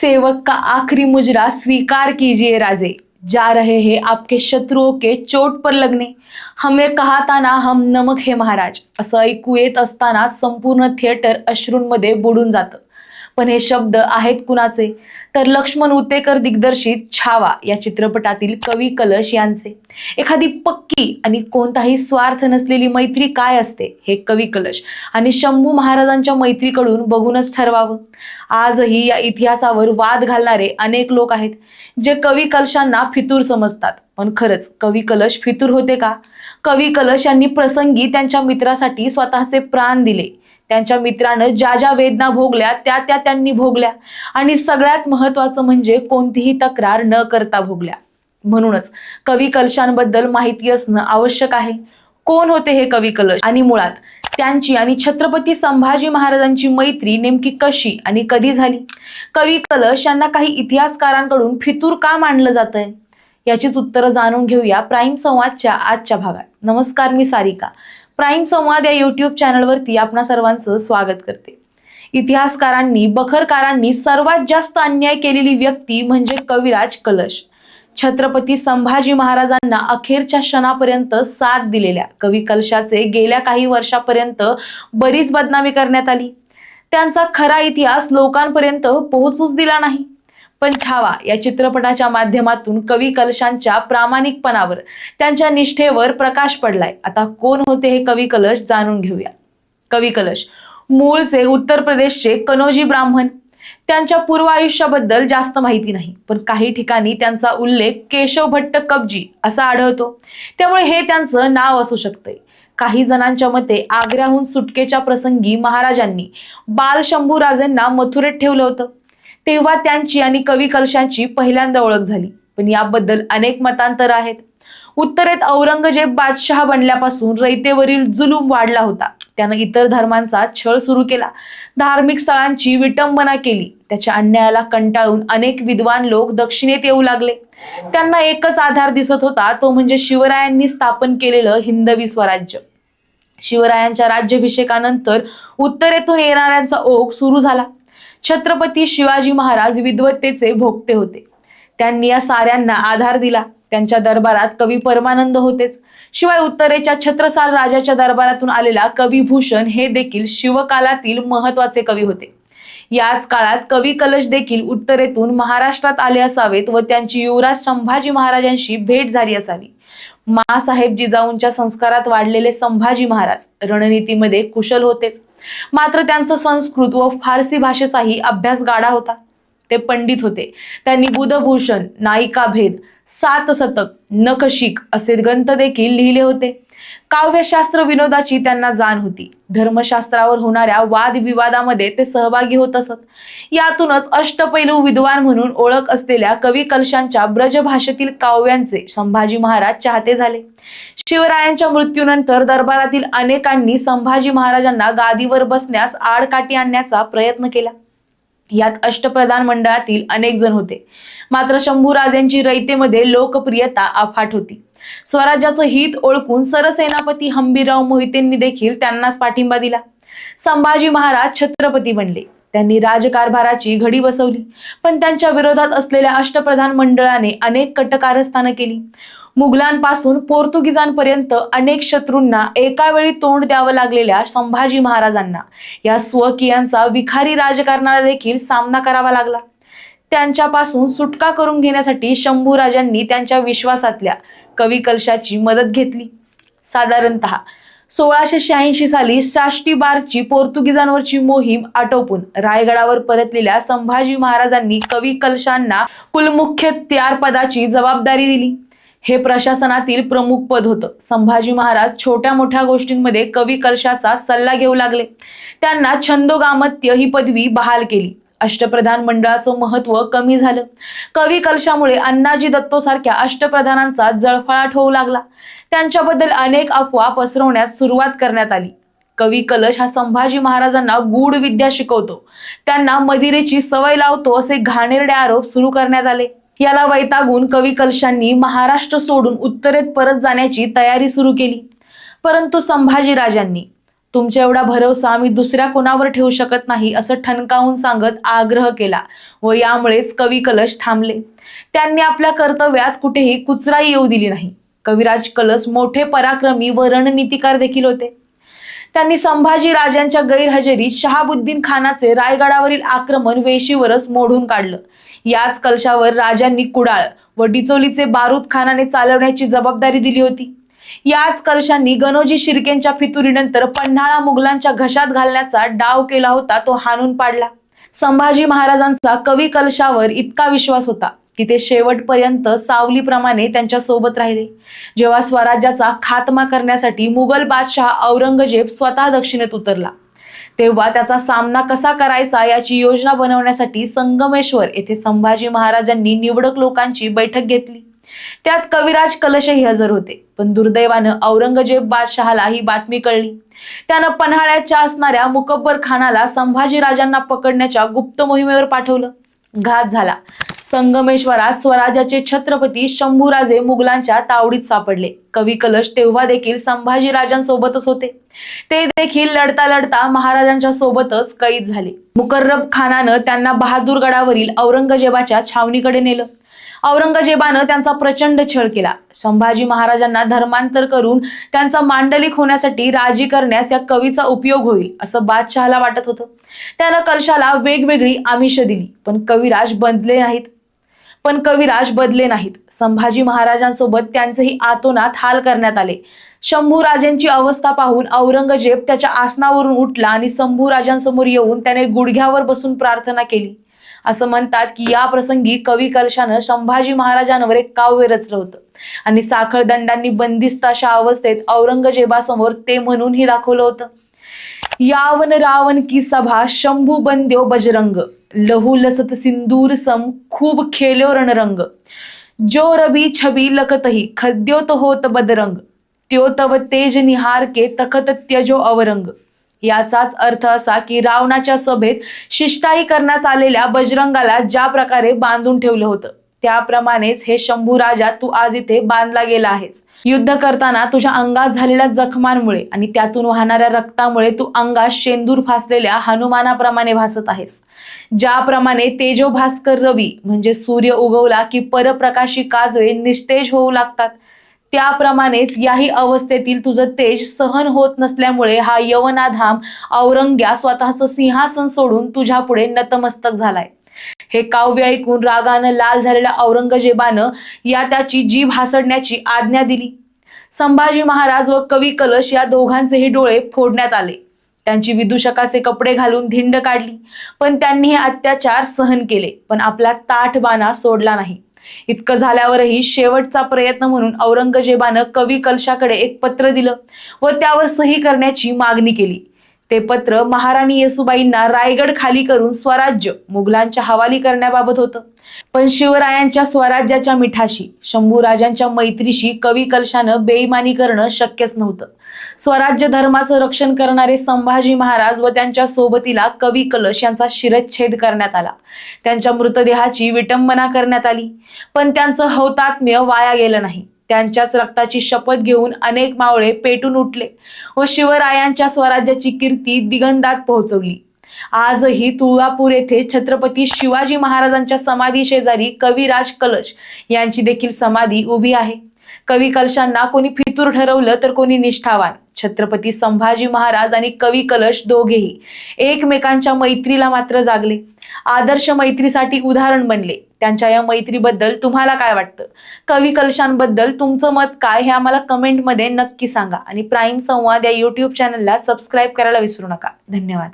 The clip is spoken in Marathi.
सेवक का आखिरी मुजरा स्वीकार कीजिए राजे। जा रहे हैं आपके शत्रुओं के चोट पर लगने। हमें कहा था ना हम नमक हे महाराज। असं ऐकू येत असताना संपूर्ण थिएटर अश्रूंमध्ये बुडून जातं। पण हे शब्द आहेत कुणाचे? तर लक्ष्मण उतेकर दिग्दर्शित छावा या चित्रपटातील कवी कलश यांचे. एखादी पक्की आणि कोणताही स्वार्थ नसलेली मैत्री काय असते हे कवी कलश. आणि शंभू महाराजांच्या मैत्रीकडून बघूनच ठरवावं. आजही या इतिहासावर वाद घालणारे अनेक लोक आहेत जे कवी कलशांना फितूर समजतात. पण खरंच कवी कलश फितूर होते का? कवी कलश यांनी प्रसंगी त्यांच्या मित्रासाठी स्वतःचे प्राण दिले. त्यांच्या मित्रानं ज्या ज्या वेदना भोगल्या त्या त्या त्यांनी भोगल्या. आणि सगळ्यात महत्वाचं म्हणजे कोणतीही तक्रार न करता भोगल्या. म्हणूनच कवी कलशांबद्दल माहिती असणं आवश्यक आहे. कोण होते हे कवी कलश? आणि मुळात त्यांची आणि छत्रपती संभाजी महाराजांची मैत्री नेमकी कशी आणि कधी झाली? कवी कलश यांना काही इतिहासकारांकडून फितूर का मानलं जातंय? याचीच उत्तरं जाणून घेऊया प्राईम संवादच्या आजच्या भागात. नमस्कार मी सारिका. प्राईम संवाद या युट्यूब चॅनलवरती आपणा सर्वांचं स्वागत करते. इतिहासकारांनी बखरकारांनी सर्वात जास्त अन्याय केलेली व्यक्ती म्हणजे कविराज कलश. छत्रपती संभाजी महाराजांना अखेरच्या क्षणापर्यंत साथ दिलेल्या कवी कलशाचे गेल्या काही वर्षापर्यंत बरीच बदनामी करण्यात आली. त्यांचा खरा इतिहास लोकांपर्यंत पोहोचूच दिला नाही. पण छावा या चित्रपटाच्या माध्यमातून कवी कलशांच्या प्रामाणिकपणावर त्यांच्या निष्ठेवर प्रकाश पडलाय. आता कोण होते हे कवी कलश जाणून घेऊया. कवी कलश मूळचे उत्तर प्रदेशचे कनोजी ब्राह्मण. त्यांच्या पूर्व आयुष्याबद्दल जास्त माहिती नाही पण काही ठिकाणी त्यांचा उल्लेख केशव भट्ट कबजी असा आढळतो. त्यामुळे हे त्यांचं नाव असू शकतंय. काही जणांच्या मते आग्र्याहून सुटकेच्या प्रसंगी महाराजांनी बाल शंभूराजेंना मथुरेत ठेवलं होतं. तेव्हा त्यांची आणि कवी कलशांची पहिल्यांदा ओळख झाली. पण याबद्दल अनेक मतांतर आहेत. उत्तरेत औरंगजेब बादशहा बनल्यापासून रयतेवरील जुलूम वाढला होता. त्यानं इतर धर्मांचा छळ सुरू केला. धार्मिक स्थळांची विटंबना केली. त्याच्या अन्यायाला कंटाळून अनेक विद्वान लोक दक्षिणेत येऊ लागले. त्यांना एकच आधार दिसत होता तो म्हणजे शिवरायांनी स्थापन केलेलं हिंदवी स्वराज्य. शिवरायांच्या राज्याभिषेकानंतर उत्तरेतून येणाऱ्यांचा ओघ सुरू झाला. छत्रपती शिवाजी महाराज विद्वत्तेचे भोगते होते. त्यांनी या साऱ्यांना आधार दिला. त्यांच्या दरबारात कवी परमानंद होतेच. शिवाय उत्तरेच्या छत्रसाल राजाच्या दरबारातून आलेला कविभूषण हे देखील शिवकालातील महत्त्वाचे कवी होते. याच काळात कवी कलश देखील उत्तरेतून महाराष्ट्रात आले असावेत व त्यांची युवराज संभाजी महाराजांशी भेट झाली असावी. मासाहेब जिजाऊंच्या संस्कारात वाढलेले संभाजी महाराज रणनीतीमध्ये कुशल होतेच. मात्र त्यांचा संस्कृत व फारसी भाषेचाही अभ्यास गाडा होता. ते पंडित होते. त्यांनी बुधभूषण नायिका भेद सात सतक नखशिक असे ग्रंथ देखील लिहिले होते. काव्यशास्त्र विनोदाची त्यांना जाण होती. धर्मशास्त्रावर होणाऱ्या वादविवादामध्ये ते सहभागी होत असत. यातूनच अष्टपैलू विद्वान म्हणून ओळख असलेल्या कवी कलशांच्या ब्रजभाषेतील काव्यांचे संभाजी महाराज चाहते झाले. शिवरायांच्या मृत्यूनंतर दरबारातील अनेकांनी संभाजी महाराजांना गादीवर बसण्यास आडकाठी आणण्याचा प्रयत्न केला. यात अष्टप्रधान मंडळातील अनेक जण होते. मात्र शंभूराजेंची रयतेमध्ये लोकप्रियता अफाट होती. स्वराज्याचं हित ओळखून सरसेनापती हंबीरराव मोहितेंनी देखील त्यांनाच पाठिंबा दिला. संभाजी महाराज छत्रपती बनले. त्यांनी राजकारभाराची घडी बसवली. पण त्यांच्या विरोधात असलेल्या अष्टप्रधान मंडळाने अनेक कटकारस्थानं केली. मुघलांपासून पोर्तुगीजांपर्यंत अनेक शत्रूंना एका वेळी तोंड द्यावं लागलेल्या संभाजी महाराजांना या स्वकीयांचा विखारी राजकारणाला देखील सामना करावा लागला. त्यांच्यापासून सुटका करून घेण्यासाठी शंभूराजांनी त्यांच्या विश्वासातल्या कवी कलशाची मदत घेतली. साधारणत सोळाशे शहाऐंशी साली साष्टी बारची पोर्तुगीजांवरची मोहीम आटोपून रायगडावर परतलेल्या संभाजी महाराजांनी कवी कलशांना कुलमुख्यत्यार पदाची जबाबदारी दिली. हे प्रशासनातील प्रमुख पद होतं. संभाजी महाराज छोट्या मोठ्या गोष्टींमध्ये कवी कलशाचा सल्ला घेऊ लागले. त्यांना छंदोगामत्य ही पदवी बहाल केली. अष्टप्रधान मंडळाचं महत्त्व कमी झालं. कवी कलशामुळे अण्णाजी दत्तो सारख्या अष्टप्रधानांचा जळफळाट होऊ लागला. त्यांच्याबद्दल अनेक अफवा पसरवण्यास सुरुवात करण्यात आली. कवी कलश हा संभाजी महाराजांना गूढ विद्या शिकवतो. त्यांना मदिरेची सवय लावतो असे घाणेरडे आरोप सुरू करण्यात आले. याला वैतागून कवी कलशांनी महाराष्ट्र सोडून उत्तरेत परत जाण्याची तयारी सुरू केली. परंतु संभाजीराजांनी तुमच्या एवढा भरवसा मी दुसऱ्या कोणावर ठेवू शकत नाही असं ठणकावून सांगत आग्रह केला व यामुळेच कवी कलश थांबले. त्यांनी आपल्या कर्तव्यात कुठेही कुचराई येऊ दिली नाही. कविराज कलश मोठे पराक्रमी व रणनीतिकार देखील होते. त्यांनी संभाजी राजांच्या गैरहजेरीत शहाबुद्दीन खानाचे रायगडावरील आक्रमण वेशीवरच मोडून काढलं. याच कलशावर राजांनी कुडाळ व डिचोलीचे बारूद खानाने चालवण्याची जबाबदारी दिली होती. याच कलशांनी गणोजी शिर्केंच्या फितुरीनंतर पन्हाळा मुघलांच्या घशात घालण्याचा डाव केला होता तो हाणून पाडला. संभाजी महाराजांचा कवी कलशावर इतका विश्वास होता. की ते शेवटपर्यंत सावलीप्रमाणे त्यांच्यासोबत राहिले. जेव्हा स्वराज्याचा खात्मा करण्यासाठी मुघल बादशहा औरंगजेब स्वतः दक्षिणेत उतरला. तेव्हा त्याचा सामना कसा करायचा याची योजना बनवण्यासाठी संगमेश्वर येथे संभाजी महाराजांनी निवडक लोकांची बैठक घेतली. त्यात कविराज कलशही हजर होते पण दुर्दैवानं औरंगजेब बादशहाला ही बातमी कळली. त्यानं पन्हाळ्याच्या असणाऱ्या मुकब्बर खानाला संभाजी राजांना पकडण्याच्या गुप्त मोहिमेवर पाठवलं. घात झाला. संगमेश्वरात स्वराज्याचे छत्रपती शंभूराजे मुघलांच्या तावडीत सापडले. कवी कलश तेव्हा देखील संभाजी राजांसोबतच होते. ते देखील लढता लढता महाराजांच्या सोबतच कैद झाले. मुकर्रब खानानं त्यांना बहादूरगडावरील औरंगजेबाच्या छावणीकडे नेलं. औरंगजेबानं त्यांचा प्रचंड छळ केला. संभाजी महाराजांना धर्मांतर करून त्यांचा मांडलिक होण्यासाठी राजी करण्यास या कवीचा उपयोग होईल असं बादशहाला वाटत होतं. त्यानं कलशाला वेगवेगळी आमिष दिली पण कविराज बंधले नाहीत. पण कविराज बदले नाहीत. संभाजी महाराजांसोबत त्यांचेही आतोनात हाल करण्यात आले. शंभूराजेंची अवस्था पाहून औरंगजेब त्याच्या आसनावरून उठला आणि शंभूराजांसमोर येऊन त्याने गुडघ्यावर बसून प्रार्थना केली. असं म्हणतात की या प्रसंगी कवी कलशानं संभाजी महाराजांवर एक काव्य रचलं होतं. आणि साखळ दंडांनी बंदिस्त अशा अवस्थेत औरंगजेबासमोर ते म्हणूनही दाखवलं होतं. यावन रावण की सभा शंभू बंद्यो बजरंग. लहू लसत सिंदूर सम खूप खेल्यो रणरंग। जो रबी छबी लखतही खद्योत होत बदरंग। त्यो तव तेज निहार के तखत त्यजो अवरंग। याचाच अर्थ असा की रावणाच्या सभेत शिष्टाई करण्यास आलेल्या बजरंगाला ज्या प्रकारे बांधून ठेवलं होतं. त्याप्रमाणेच हे शंभू राजा तू आज इथे बांधला गेला आहेस. युद्ध करताना तुझ्या अंगात झालेल्या जखमांमुळे आणि त्यातून वाहणाऱ्या रक्तामुळे तू अंगात शेंदूर फासलेल्या हनुमानाप्रमाणे भासत आहेस. ज्याप्रमाणे तेजो भास्कर रवी म्हणजे सूर्य उगवला की परप्रकाशी काजवे निस्तेज होऊ लागतात त्याप्रमाणेच याही अवस्थेतील तुझं तेज सहन होत नसल्यामुळे हा यवनाधाम औरंग्या स्वतःचं सिंहासन सोडून तुझ्या पुढे नतमस्तक झालाय. हे काव्य ऐकून रागानं लाल झालेल्या औरंगजेबानं या त्याची जीभ हासडण्याची आज्ञा दिली. संभाजी महाराज व कवी कलश या दोघांचेही डोळे फोडण्यात आले. त्यांची विदूषकाचे कपडे घालून धिंड काढली. पण त्यांनी हे अत्याचार सहन केले. पण आपला ताठबाणा सोडला नाही. इतकं झाल्यावरही शेवटचा प्रयत्न म्हणून औरंगजेबानं कवी कलशाकडे एक पत्र दिलं व त्यावर सही करण्याची मागणी केली. ते पत्र महाराणी येसुबाईंना रायगड खाली करून स्वराज्य मुघलांच्या हवाली करण्याबाबत होतं. पण शिवरायांच्या स्वराज्याच्या मिठाशी शंभूराजांच्या मैत्रीशी कवी कलशानं बेईमानी करणं शक्यच नव्हतं. स्वराज्य धर्माचं रक्षण करणारे संभाजी महाराज व त्यांच्या सोबतीला कवी कलश यांचा शिरच्छेद करण्यात आला. त्यांच्या मृतदेहाची विटंबना करण्यात आली. पण त्यांचं हौतात्म्य वाया गेलं नाही. त्यांच्याच रक्ताची शपथ घेऊन अनेक मावळे पेटून उठले व शिवरायांच्या स्वराज्याची कीर्ती दिगंधात पोहोचवली. आजही तुळापूर येथे छत्रपती शिवाजी महाराजांच्या समाधी शेजारी कविराज कलश यांची देखील समाधी उभी आहे. कवी कलशांना कोणी फितूर ठरवलं तर कोणी निष्ठावान. छत्रपती संभाजी महाराज आणि कवी कलश दोघेही एकमेकांच्या मैत्रीला मात्र जागले. आदर्श मैत्रीसाठी उदाहरण बनले. त्यांच्या या मैत्रीबद्दल तुम्हाला काय वाटतं? कवी कलशांबद्दल तुमचं मत काय हे आम्हाला कमेंटमध्ये नक्की सांगा. आणि प्राईम संवाद या यूट्यूब चॅनलला सबस्क्राईब करायला विसरू नका. धन्यवाद.